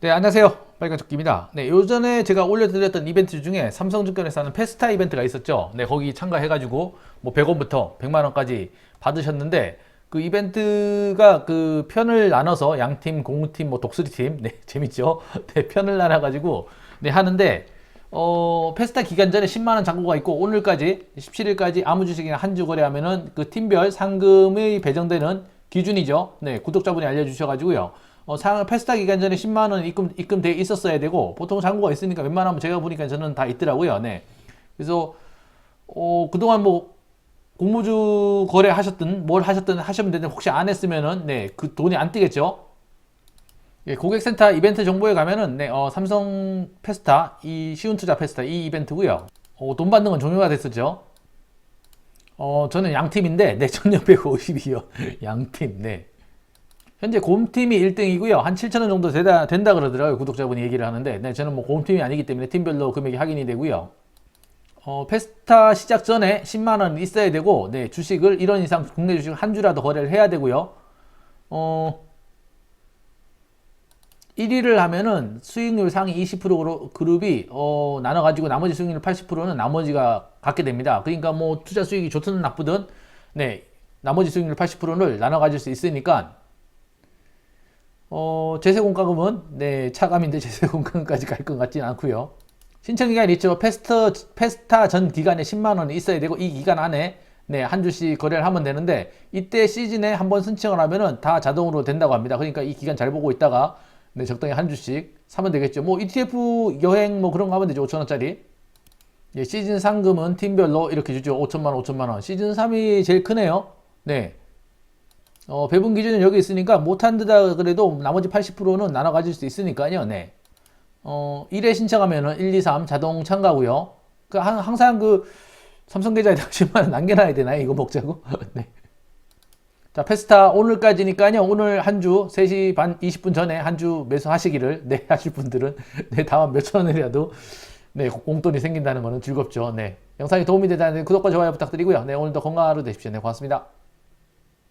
네, 안녕하세요. 빨간조끼입니다. 네, 요전에 제가 올려드렸던 이벤트 중에 삼성증권에서 하는 페스타 이벤트가 있었죠. 네, 거기 참가해가지고 뭐 100원부터 100만원까지 받으셨는데 그 이벤트가 그 편을 나눠서 양팀, 공팀, 뭐 독수리팀, 네, 재밌죠? 네, 편을 나눠가지고 네, 하는데 어, 페스타 기간 전에 10만원 잔고가 있고 오늘까지 17일까지 아무 주식이나 한 주 거래하면은 그 팀별 상금의 배정되는 기준이죠. 네, 구독자분이 알려주셔가지고요. 어, 상, 페스타 기간 전에 10만 원 입금, 입금돼 있었어야 되고 보통 잔고가 있으니까 웬만하면 제가 보니까 저는 다 있더라고요. 네. 그래서 어, 그동안 뭐 공모주 거래 하셨든 뭘 하셨든 하시면 되는데 혹시 안 했으면은 네, 그 돈이 안 뜨겠죠. 예, 고객센터 이벤트 정보에 가면은 네, 어, 삼성 페스타 이 쉬운 투자 페스타 이 이벤트고요. 어, 돈 받는 건 종료가 됐었죠. 어, 저는 양팀인데 네, 1652요. 양팀. 네. 현재 곰팀이 1등이고요. 한 7천 원 정도 되다, 된다 그러더라고요. 구독자분이 얘기를 하는데 네, 저는 뭐 곰팀이 아니기 때문에 팀별로 금액이 확인이 되고요. 어, 페스타 시작 전에 10만 원 있어야 되고 네, 주식을 1원 이상 국내 주식을 한 주라도 거래를 해야 되고요. 어, 1위를 하면은 수익률 상위 20% 그룹이 어, 나눠가지고 나머지 수익률 80%는 나머지가 갖게 됩니다. 그러니까 뭐 투자 수익이 좋든 나쁘든 네 나머지 수익률 80%를 나눠 가질 수 있으니까 어, 제세공과금은 네 차감인데 제세공과금까지 갈 것 같지는 않고요. 신청 기간이 있죠. 페스타 페스타 전 기간에 10만 원이 있어야 되고 이 기간 안에 네, 한 주씩 거래를 하면 되는데 이때 시즌에 한 번 신청을 하면은 다 자동으로 된다고 합니다. 그러니까 이 기간 잘 보고 있다가 네, 적당히 한 주씩 사면 되겠죠. 뭐 ETF 여행 뭐 그런 거 하면 되죠. 5천 원짜리. 예, 시즌 상금은 팀별로 이렇게 주죠. 5천만 원, 5천만 원. 시즌 3이 제일 크네요. 네. 어, 배분 기준은 여기 있으니까 못한 듯다 그래도 나머지 80%는 나눠 가질 수 있으니까요. 네. 어, 1회 신청하면은 1, 2, 3 자동 참가고요. 그 한- 항상 그 삼성 계좌에다 10만 원 남겨놔야 되나요? 이거 먹자고. 네. 자, 페스타 오늘까지니까요. 오늘 한 주 3시 반 20분 전에 한 주 매수하시기를 네, 하실 분들은 네, 다만 몇천 원이라도 네, 공돈이 생긴다는 거는 즐겁죠. 네. 영상이 도움이 되다는 구독과 좋아요 부탁드리고요. 네, 오늘도 건강한 하루 되십시오. 네, 고맙습니다.